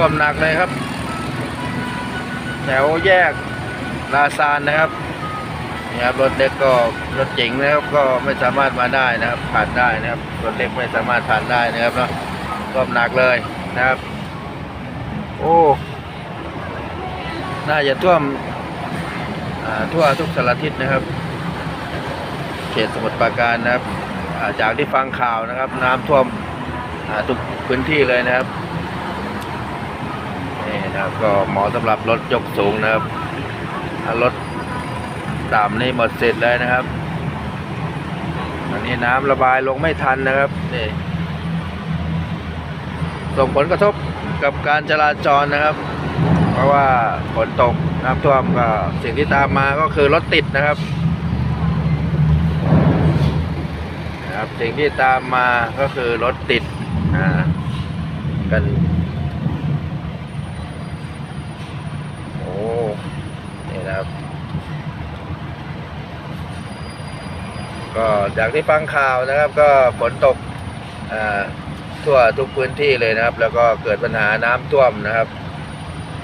ท่วมหนักเลยครับ แถวแยกลาซานนะครับนี่ครับรถเล็กก็รถเจ๋งนะครับก็ไม่สามารถมาได้นะครับผ่านได้นะครับรถเล็กไม่สามารถผ่านได้นะครับเนาะท่วมหนักเลยนะครับ โอ้น่าจะท่วมทั่วทุกสารทิศนะครับ เขตสมุทรปราการนะครับจากที่ฟังข่าวนะครับ น้ำท่วมทุกพื้นที่เลยนะครับ นะครับก็เหมาะสำหรับรถยกสูงนะครับรถต่ำนี่หมดเสิทธิ์เลยนะครับอันนี้น้ำระบายลงไม่ทันนะครับนี่ส่งผลกระทบกับการจราจรนะครับ เพราะว่าฝนตกน้ำท่วมก็สิ่งที่ตามมาก็คือรถติดนะครับนะครับ สิ่งที่ตามมาก็คือรถติดกัน โอ้ นะครับ ก็จากที่ฟังข่าวนะครับ ก็ฝนตกทั่วทุกพื้นที่เลยนะครับ แล้วก็เกิดปัญหาน้ำท่วมนะครับ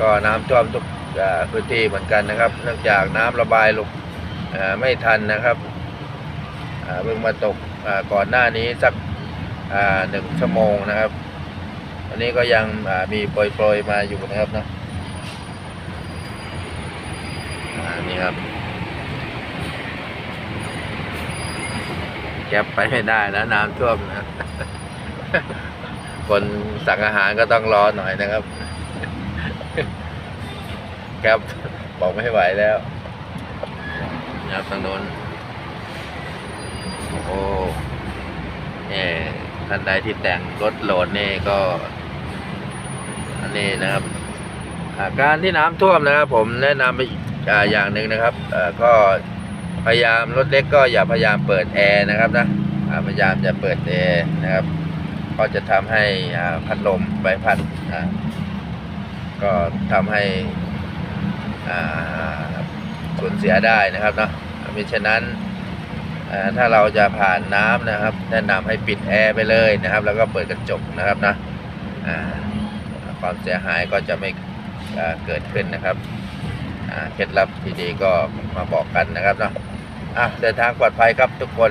ก็น้ำท่วมทุกพื้นที่เหมือนกันนะครับ เนื่องจากน้ำระบายลงไม่ทันนะครับเพิ่งมาตกก่อนหน้านี้สักหนึ่งชั่วโมงนะครับ อันนี้ก็ยังมีโปรยๆมาอยู่นะครับเนาะอ่า นี่ครับแก็บไปไม่ได้แล้วน้ำท่วมนะ คนสั่งอาหารก็ต้องรอหน่อยนะครับครับบอกไม่ไหวแล้วนะครับทางโน้นโอ้เนี่ยท่านใดที่แต่งรถโหลดนี่ก็ อันนี้นะครับ อาการที่น้ำท่วมนะครับผมแนะนำไป ออย่างหนึ่งนะครับก็พยายามรถเล็กก็อย่าพยายามเปิดแอร์นะครับนะพยายามจะเปิดแอร์นะครับก็จะทำให้พัดลมใบพัดก็ทำให้สูญเสียได้นะครับเนาะมิฉะนั้นถ้าเราจะผ่านน้ำนะครับ แนะนำให้ปิดแอร์ไปเลยนะครับ แล้วก็เปิดกระจกนะครับนะความเสียหายก็จะไม่เกิดขึ้นนะครับ เคล็ดลับดีๆก็มาบอกกันนะครับเนาะอะเดินทางปลอดภัยครับทุกคน